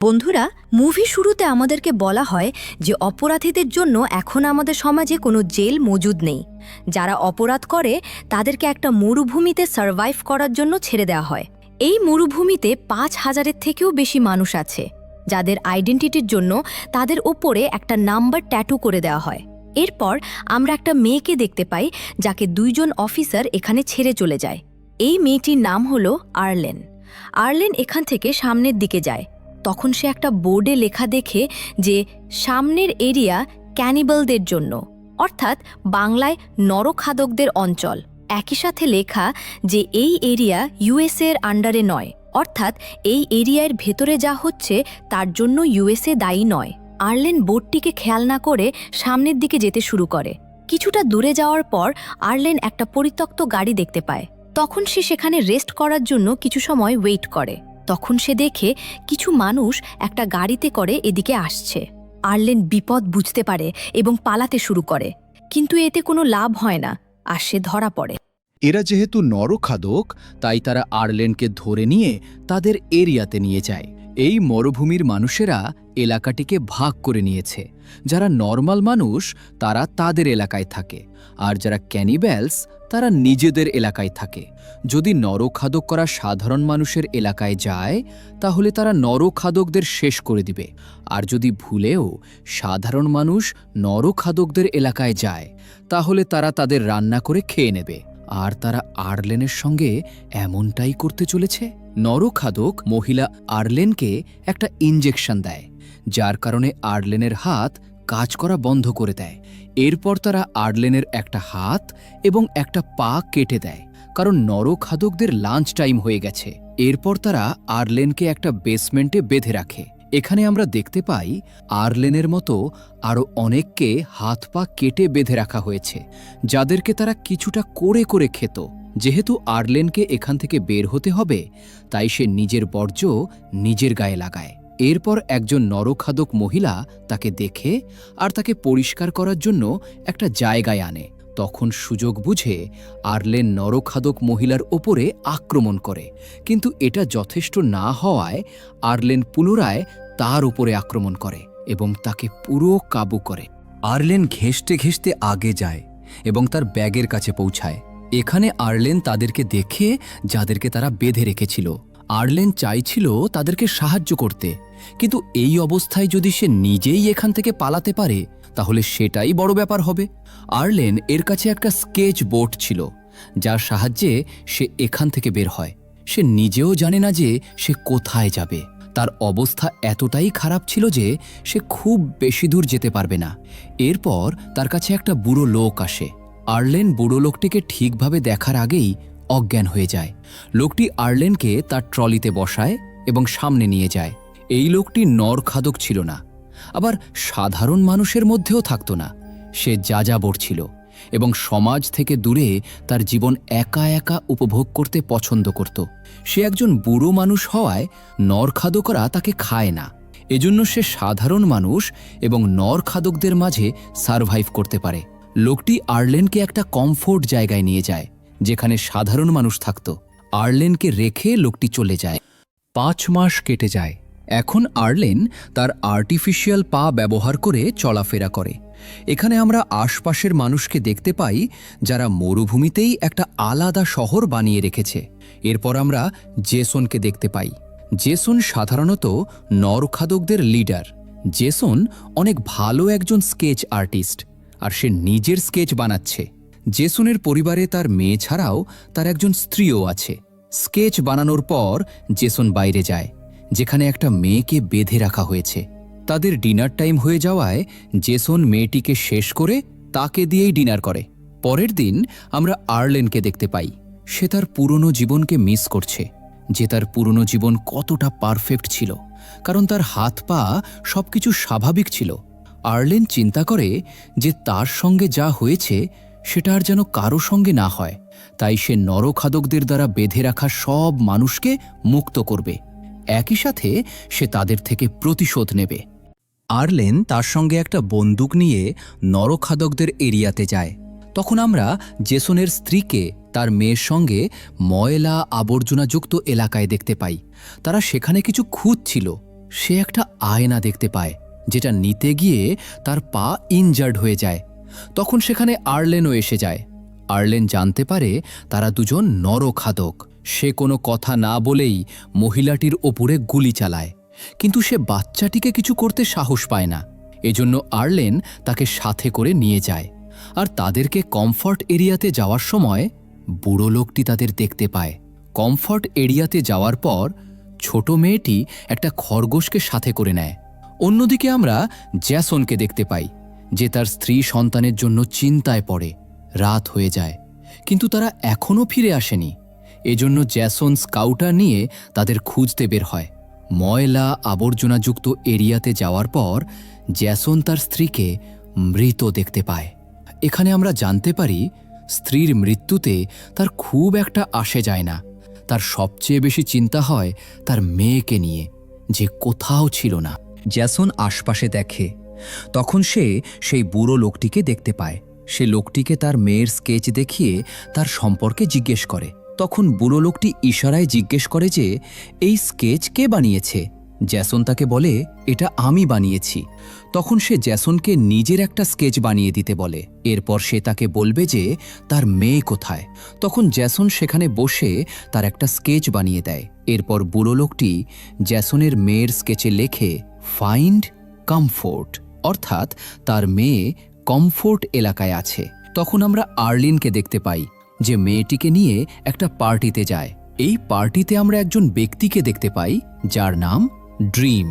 বন্ধুরা মুভি শুরুতে আমাদেরকে বলা হয় যে অপরাধীদের জন্য এখন আমাদের সমাজে কোনো জেল মজুদ নেই। যারা অপরাধ করে, তাদেরকে একটা মরুভূমিতে সার্ভাইভ করার জন্য ছেড়ে দেওয়া হয়। এই মরুভূমিতে পাঁচ হাজারের থেকেও বেশি মানুষ আছে, যাদের আইডেন্টিটির জন্য তাদের ওপরে একটা নাম্বার ট্যাটু করে দেওয়া হয়। এরপর আমরা একটা মেয়েকে দেখতে পাই, যাকে দুইজন অফিসার এখানে ছেড়ে চলে যায়। এই মেয়েটির নাম হলো আর্লেন। আর্লেন এখান থেকে সামনের দিকে যায়। তখন সে একটা বোর্ডে লেখা দেখে যে সামনের এরিয়া ক্যানিবালদের জন্য, অর্থাৎ বাংলায় নরখাদকদের অঞ্চল। একই সাথে লেখা যে এই এরিয়া ইউএসএ এর আন্ডারে নয়, অর্থাৎ এই এরিয়ার ভেতরে যা হচ্ছে তার জন্য ইউএসএ দায়ী নয়। আর্লেন বোর্ডটিকে খেয়াল না করে সামনের দিকে যেতে শুরু করে। কিছুটা দূরে যাওয়ার পর আর্লেন একটা পরিত্যক্ত গাড়ি দেখতে পায়। তখন সে সেখানে রেস্ট করার জন্য কিছু সময় ওয়েট করে। তখন সে দেখে কিছু মানুষ একটা গাড়িতে করে এদিকে আসছে। আর্লেন বিপদ বুঝতে পারে এবং পালাতে শুরু করে, কিন্তু এতে কোনো লাভ হয় না, আর সে ধরা পড়ে। এরা যেহেতু নরখাদক, তাই তারা আর্লেনকে ধরে নিয়ে তাদের এরিয়াতে নিয়ে যায়। এই মরুভূমির মানুষেরা এলাকাটিকে ভাগ করে নিয়েছে। যারা নর্মাল মানুষ, তারা তাদের এলাকায় থাকে। আর যারা ক্যানিব্যালস তারা নিজেদের এলাকায় থাকে। যদি নরখাদক করা সাধারণ মানুষের এলাকায় যায়, তাহলে তারা নরখাদকদের শেষ করে দিবে। আর যদি ভুলেও সাধারণ মানুষ নরখাদকদের এলাকায় যায়, তাহলে তারা তাদের রান্না করে খেয়ে নেবে। আর তারা আর্লেনের সঙ্গে এমনটাই করতে চলেছে। নরখাদক মহিলা আর্লেনকে একটা ইঞ্জেকশন দেয়, যার কারণে আর্লেনের হাত কাজ করা বন্ধ করে দেয়। এরপর তারা আর্লেনের একটা হাত এবং একটা পা কেটে দেয়, কারণ নরখাদকদের লাঞ্চ টাইম হয়ে গেছে। এরপর তারা আর্লেনকে একটা বেসমেন্টে বেঁধে রাখে। এখানে আমরা দেখতে পাই আর্লেনের মতো আরও অনেককে হাত পা কেটে বেঁধে রাখা হয়েছে, যাদেরকে তারা কিছুটা করে করে খেত। যেহেতু আর্লেনকে এখান থেকে বের হতে হবে, তাই সে নিজের বর্জ্য নিজের গায়ে লাগায়। এরপর একজন নরখাদক মহিলা তাকে দেখে আর তাকে পরিষ্কার করার জন্য একটা জায়গায় আনে। তখন সুযোগ বুঝে আর্লেন নরখাদক মহিলার ওপরে আক্রমণ করে। কিন্তু এটা যথেষ্ট না হওয়ায় আর্লেন পুনরায় তার উপরে আক্রমণ করে এবং তাকে পুরো কাবু করে। আর্লেন ঘেঁষতে ঘেঁষতে আগে যায় এবং তার ব্যাগের কাছে পৌঁছায়। এখানে আর্লেন তাদেরকে দেখে যাদেরকে তারা বেঁধে রেখেছিল। আর্লেন চাইছিল তাদেরকে সাহায্য করতে, কিন্তু এই অবস্থায় যদি সে নিজেই এখান থেকে পালাতে পারে, তাহলে সেটাই বড় ব্যাপার হবে। আর্লেন এর কাছে একটা স্কেচ বোর্ড ছিল, যার সাহায্যে সে এখান থেকে বের হয়। সে নিজেও জানে না যে সে কোথায় যাবে। তার অবস্থা এতটাই খারাপ ছিল যে সে খুব বেশি দূর যেতে পারবে না। এরপর তার কাছে একটা বুড়ো লোক আসে। আর্লেন বুড়ো লোকটিকে ঠিকভাবে দেখার আগেই অজ্ঞান হয়ে যায়। লোকটি আর্লেনকে তার ট্রলিতে বসায় এবং সামনে নিয়ে যায়। এই লোকটি নরখাদক ছিল না, আবার সাধারণ মানুষের মধ্যেও থাকতো না। সে যাযাবর ছিল এবং সমাজ থেকে দূরে তার জীবন একা একা উপভোগ করতে পছন্দ করত। সে একজন বুড়ো মানুষ হওয়ায় নরখাদকরা তাকে খায় না। এজন্য সে সাধারণ মানুষ এবং নরখাদকদের মাঝে সারভাইভ করতে পারে। লোকটি আর্লেনকে একটা কমফোর্ট জায়গায় নিয়ে যায়। যেখানে সাধারণ মানুষ থাকত। আর্লেনকে রেখে লোকটি চলে যায়। পাঁচ মাস কেটে যায়। এখন আর্লেন তার আর্টিফিশিয়াল পা ব্যবহার করে চলাফেরা করে। এখানে আমরা আশপাশের মানুষকে দেখতে পাই, যারা মরুভূমিতেই একটা আলাদা শহর বানিয়ে রেখেছে। এরপর আমরা জেসনকে দেখতে পাই। জেসন সাধারণত নরখাদকদের লিডার। জেসন অনেক ভালো একজন স্কেচ আর্টিস্ট, আর সে নিজের স্কেচ বানাচ্ছে। জেসনের পরিবারে তার মেয়ে ছাড়াও তার একজন স্ত্রীও আছে। স্কেচ বানানোর পর জেসন বাইরে যায়, যেখানে একটা মেয়েকে বেঁধে রাখা হয়েছে। তাদের ডিনার টাইম হয়ে যাওয়ায় জেসন মেয়েটিকে শেষ করে তাকে দিয়েই ডিনার করে। পরের দিন আমরা আর্লেনকে দেখতে পাই। সে তার পুরনো জীবনকে মিস করছে, যে তার পুরনো জীবন কতটা পারফেক্ট ছিল, কারণ তার হাত পা সবকিছু স্বাভাবিক ছিল। আর্লেন চিন্তা করে যে তার সঙ্গে যা হয়েছে সেটা আর যেন কারও সঙ্গে না হয়। তাই সে নরখাদকদের দ্বারা বেঁধে রাখা সব মানুষকে মুক্ত করবে। একই সাথে সে তাদের থেকে প্রতিশোধ নেবে। আর্লেন তার সঙ্গে একটা বন্দুক নিয়ে নরখাদকদের এরিয়াতে যায়। তখন আমরা জেসনের স্ত্রীকে তার মেয়ের সঙ্গে ময়লা আবর্জনাযুক্ত এলাকায় দেখতে পাই। তারা সেখানে কিছু খুঁজছিল। সে একটা আয়না দেখতে পায়, যেটা নিতে গিয়ে তার পা ইনজার্ড হয়ে যায়। তখন সেখানে আর্লেনও এসে যায়। আর্লেন জানতে পারে তারা দুজন নরখাদক সে কোনো কথা না বলেই মহিলাটির ওপরে গুলি চালায়। কিন্তু সে বাচ্চাটিকে কিছু করতে সাহস পায় না। এজন্য আর্লেন তাকে সাথে করে নিয়ে যায়। আর তাদেরকে কমফর্ট এরিয়াতে যাওয়ার সময় বুড়ো লোকটি তাদের দেখতে পায়। কমফর্ট এরিয়াতে যাওয়ার পর ছোট মেয়েটি একটা খরগোশকে সাথে করে নেয়। অন্যদিকে আমরা জ্যাসনকে দেখতে পাই। যে তার স্ত্রী সন্তানের জন্য চিন্তায় পড়ে, রাত হয়ে যায়। কিন্তু তারা এখনও ফিরে আসেনি। এজন্য জ্যাসন স্কাউটার নিয়ে তাদের খুঁজতে বের হয়। ময়লা আবর্জনাযুক্ত এরিয়াতে যাওয়ার পর জ্যাসন তার স্ত্রীকে মৃত দেখতে পায়। এখানে আমরা জানতে পারি, স্ত্রীর মৃত্যুতে তার খুব একটা আসে যায় না। তার সবচেয়ে বেশি চিন্তা হয় তার মেয়েকে নিয়ে, যে কোথাও ছিল না। জ্যাসন আশপাশে দেখে তখন সে সেই বুড়ো লোকটিকে দেখতে পায়। সে লোকটিকে তার মেয়ের স্কেচ দেখিয়ে তার সম্পর্কে জিজ্ঞেস করে। তখন বুড়ো লোকটি ইশারায় জিজ্ঞেস করে যে, এই স্কেচ কে বানিয়েছে? জ্যাসন তাকে বলে, এটা আমি বানিয়েছি। তখন সে জ্যাসনকে নিজের একটা স্কেচ বানিয়ে দিতে বলে। এরপর সে তাকে বলবে যে, তার মেয়ে কোথায়? তখন জ্যাসন সেখানে বসে তার একটা স্কেচ বানিয়ে দেয়। এরপর বুড়ো লোকটি জ্যাসনের মেয়ের স্কেচে লেখে, ফাইন্ড কমফোর্ট। অর্থাৎ তার মেয়ে কমফোর্ট এলাকায় আছে। তখন আমরা আর্লিনকে দেখতে পাই, যে মেয়েটিকে নিয়ে একটা পার্টিতে যায়। এই পার্টিতে আমরা একজন ব্যক্তিকে দেখতে পাই, যার নাম ড্রিম।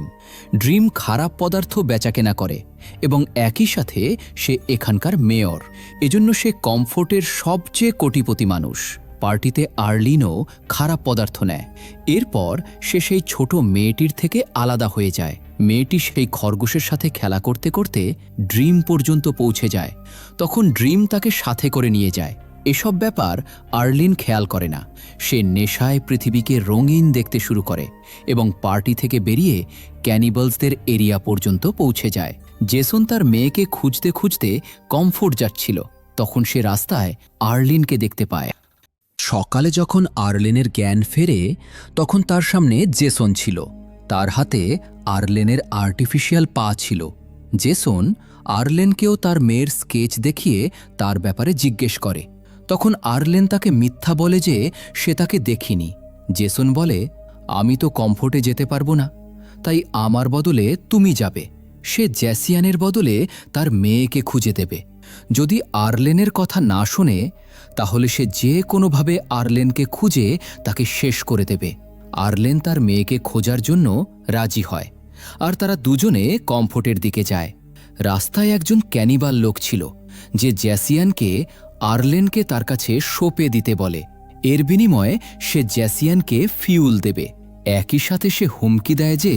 ড্রিম খারাপ পদার্থ বেচাকেনা করে এবং একই সাথে সে এখানকার মেয়র। এজন্য সে কমফোর্টের সবচেয়ে কোটিপতি মানুষ। পার্টিতে আর্লিনও খারাপ পদার্থ নেয়। এরপর সে সেই ছোট মেয়েটির থেকে আলাদা হয়ে যায়। মেয়েটি সেই খরগোশের সাথে খেলা করতে করতে ড্রিম পর্যন্ত পৌঁছে যায়। তখন ড্রিম তাকে সাথে করে নিয়ে যায়। এসব ব্যাপার আর্লিন খেয়াল করে না। সে নেশায় পৃথিবীকে রঙিন দেখতে শুরু করে এবং পার্টি থেকে বেরিয়ে ক্যানিবালসদের এরিয়া পর্যন্ত পৌঁছে যায়। জেসন তার মেয়েকে খুঁজতে খুঁজতে কমফোর্ট যাচ্ছিল। তখন সে রাস্তায় আর্লিনকে দেখতে পায়। সকালে যখন আর্লেনের জ্ঞান ফেরে, তখন তার সামনে জেসন ছিল। তার হাতে আর্লেনের আর্টিফিশিয়াল পা ছিল। জেসন আর্লেনকেও তার মেয়ের স্কেচ দেখিয়ে তার ব্যাপারে জিজ্ঞেস করে। তখন আর্লেন তাকে মিথ্যা বলে যে সে তাকে দেখিনি। জেসন বলে, আমি তো কমফোর্টে যেতে পারব না। তাই আমার বদলে তুমি যাবে। সে জ্যাসিয়ানের বদলে তার মেয়েকে খুঁজে দেবে। যদি আর্লেনের কথা না শোনে তাহলে সে যে কোনোভাবে আর্লেনকে খুঁজে তাকে শেষ করে দেবে। আর্লেন তার মেয়েকে খোঁজার জন্য রাজি হয়, আর তারা দুজনে কমফোর্টের দিকে যায়। রাস্তায় একজন ক্যানিবাল লোক ছিল, যে জ্যাসিয়ানকে আর্লেনকে তার কাছে সোপে দিতে বলে। এর বিনিময়ে সে জ্যাসিয়ানকে ফিউল দেবে। একই সাথে সে হুমকি দেয় যে,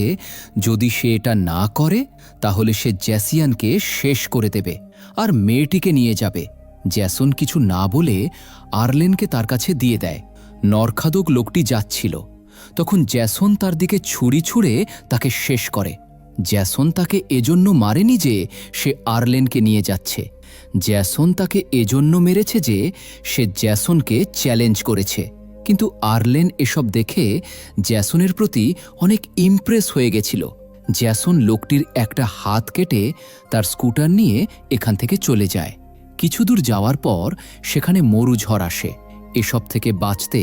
যদি সে এটা না করে, তাহলে সে জ্যাসিয়ানকে শেষ করে দেবে, আর মেয়েটিকে নিয়ে যাবে। জ্যাসন কিছু না বলে আর্লেনকে তার কাছে দিয়ে দেয়। নরখাদক লোকটি যাচ্ছিল। তখন জ্যাসন তার দিকে ছুরি ছুঁড়ে তাকে শেষ করে। জ্যাসন তাকে এজন্য মারেনি যে সে আর্লেনকে নিয়ে যাচ্ছে। জ্যাসন তাকে এজন্য মেরেছে যে সে জ্যাসনকে চ্যালেঞ্জ করেছে। কিন্তু আর্লেন এসব দেখে জ্যাসনের প্রতি অনেক ইমপ্রেস হয়ে গেছিল। জ্যাসন লোকটির একটা হাত কেটে তার স্কুটার নিয়ে এখান থেকে চলে যায়। কিছু দূর যাওয়ার পর সেখানে মরু ঝড় আসে। এসব থেকে বাঁচতে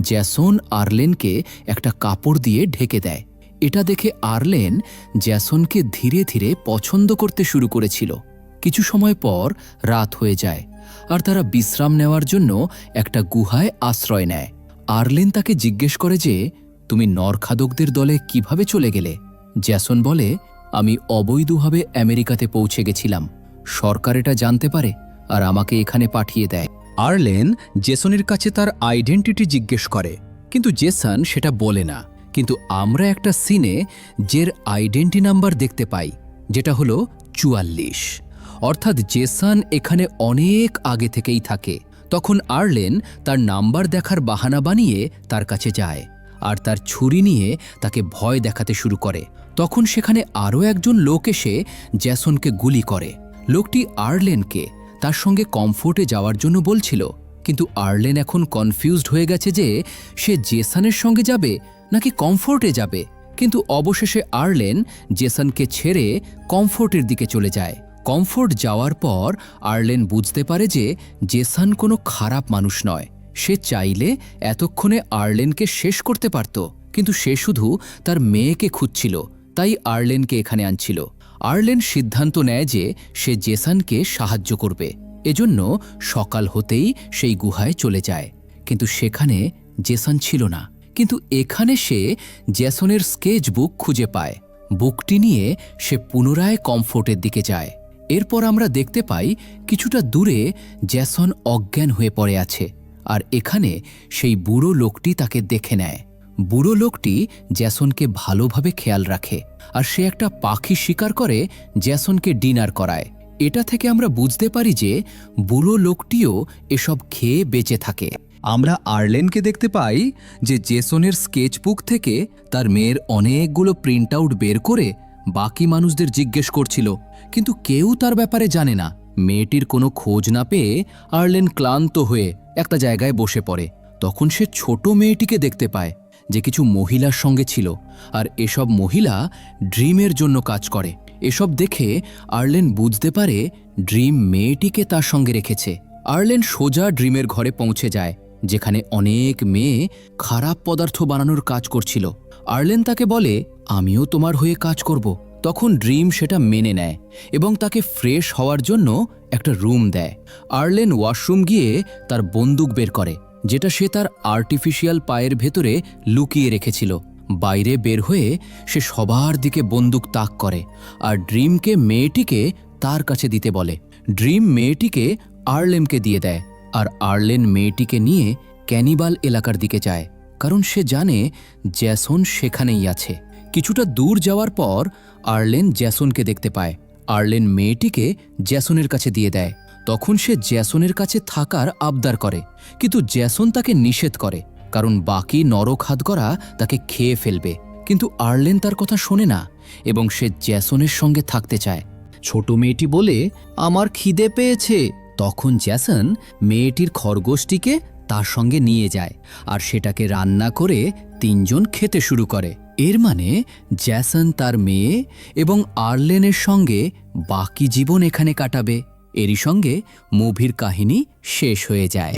জ্যাসন আর্লেনকে একটা কাপড় দিয়ে ঢেকে দেয়। এটা দেখে আর্লেন জ্যাসনকে ধীরে ধীরে পছন্দ করতে শুরু করেছিল। কিছু সময় পর রাত হয়ে যায় আর তারা বিশ্রাম নেওয়ার জন্য একটা গুহায় আশ্রয় নেয়। আর্লেন তাকে জিজ্ঞেস করে যে, তুমি নরখাদকদের দলে কীভাবে চলে গেলে? জ্যাসন বলে, আমি অবৈধভাবে আমেরিকাতে পৌঁছে গেছিলাম। সরকার এটা জানতে পারে। আর আমাকে এখানে পাঠিয়ে দেয়। আর্লেন জেসনের কাছে তার আইডেন্টিটি জিজ্ঞেস করে, কিন্তু জেসন সেটা বলে না। কিন্তু আমরা একটা সিনে জের আইডেন্টি নাম্বার দেখতে পাই, যেটা হলো চুয়াল্লিশ। অর্থাৎ জেসন এখানে অনেক আগে থেকেই থাকে। তখন আর্লেন তার নাম্বার দেখার বাহানা বানিয়ে তার কাছে যায় আর তার ছুরি নিয়ে তাকে ভয় দেখাতে শুরু করে। তখন সেখানে আরও একজন লোক এসে জ্যাসনকে গুলি করে। লোকটি আর্লেনকে তার সঙ্গে কমফোর্টে যাওয়ার জন্য বলছিল, কিন্তু আর্লেন এখন কনফিউজড হয়ে গেছে যে সে জেসানের সঙ্গে যাবে নাকি কমফোর্টে যাবে। কিন্তু অবশেষে আর্লেন জেসনকে ছেড়ে কমফোর্টের দিকে চলে যায়। কমফোর্ট যাওয়ার পর আর্লেন বুঝতে পারে যে জেসান কোনো খারাপ মানুষ নয়। সে চাইলে এতক্ষণে আর্লেনকে শেষ করতে পারত, কিন্তু সে শুধু তার মেয়েকে খুঁজছিল, তাই আর্লেনকে এখানে আনছিল। আর্লেন সিদ্ধান্ত নেয় যে সে জেসানকে সাহায্য করবে। এজন্য সকাল হতেই সেই গুহায় চলে যায়। কিন্তু সেখানে জেসন ছিল না। কিন্তু এখানে সে জ্যাসনের স্কেচ বুক খুঁজে পায়। বুকটি নিয়ে সে পুনরায় কমফোর্টের দিকে যায়। এরপর আমরা দেখতে পাই কিছুটা দূরে জ্যাসন অজ্ঞান হয়ে পড়ে আছে। আর এখানে সেই বুড়ো লোকটি তাকে দেখে নেয়। বুড়ো লোকটি জ্যাসনকে ভালোভাবে খেয়াল রাখে আর সে একটা পাখি শিকার করে জ্যাসনকে ডিনার করায়। এটা থেকে আমরা বুঝতে পারি যে বুড়ো লোকটিও এসব খেয়ে বেঁচে থাকে। আমরা আর্লেনকে দেখতে পাই যে জেসনের স্কেচবুক থেকে তার মেয়ের অনেকগুলো প্রিন্ট আউট বের করে বাকি মানুষদের জিজ্ঞেস করছিল, কিন্তু কেউ তার ব্যাপারে জানে না। মেয়েটির কোনো খোঁজ না পেয়ে আর্লেন ক্লান্ত হয়ে একটা জায়গায় বসে পড়ে। তখন সে ছোট মেয়েটিকে দেখতে পায়। যে কিছু মহিলার সঙ্গে ছিল, আর এসব মহিলা ড্রিমের জন্য কাজ করে। এসব দেখে আর্লেন বুঝতে পারে ড্রিম মেয়েটিকে তার সঙ্গে রেখেছে। আর্লেন সোজা ড্রিমের ঘরে পৌঁছে যায়, যেখানে অনেক মেয়ে খারাপ পদার্থ বানানোর কাজ করছিল। আর্লেন তাকে বলে, আমিও তোমার হয়ে কাজ করব। তখন ড্রিম সেটা মেনে নেয় এবং তাকে ফ্রেশ হওয়ার জন্য একটা রুম দেয়। আর্লেন ওয়াশরুম গিয়ে তার বন্দুক বের করে। যেটা সে তার আর্টিফিশিয়াল পায়ের ভেতরে লুকিয়ে রেখেছিল। বাইরে বের হয়ে সে সবার দিকে বন্দুক তাক করে আর ড্রিমকে মেয়েটিকে তার কাছে দিতে বলে। ড্রিম মেয়েটিকে আর্লেমকে দিয়ে দেয় আর আর্লেন মেয়েটিকে নিয়ে ক্যানিবাল এলাকার দিকে যায়, কারণ সে জানে জ্যাসন সেখানেই আছে। কিছুটা দূর যাওয়ার পর আর্লেন জ্যাসনকে দেখতে পায়। আর্লেন মেয়েটিকে জ্যাসনের কাছে দিয়ে দেয়। তখন সে জ্যাসনের কাছে থাকার আবদার করে, কিন্তু জ্যাসন তাকে নিষেধ করে, কারণ বাকি নরখাদগরা তাকে খেয়ে ফেলবে। কিন্তু আর্লেন তার কথা শোনে না, এবং সে জ্যাসনের সঙ্গে থাকতে চায়। ছোট মেয়েটি বলে, আমার খিদে পেয়েছে। তখন জ্যাসন মেয়েটির খরগোশটিকে তার সঙ্গে নিয়ে যায়, আর সেটাকে রান্না করে তিনজন খেতে শুরু করে। এর মানে জ্যাসন তার মেয়ে এবং আর্লেনের সঙ্গে বাকি জীবন এখানে কাটাবে। এরই সঙ্গে মুভির কাহিনী শেষ হয়ে যায়।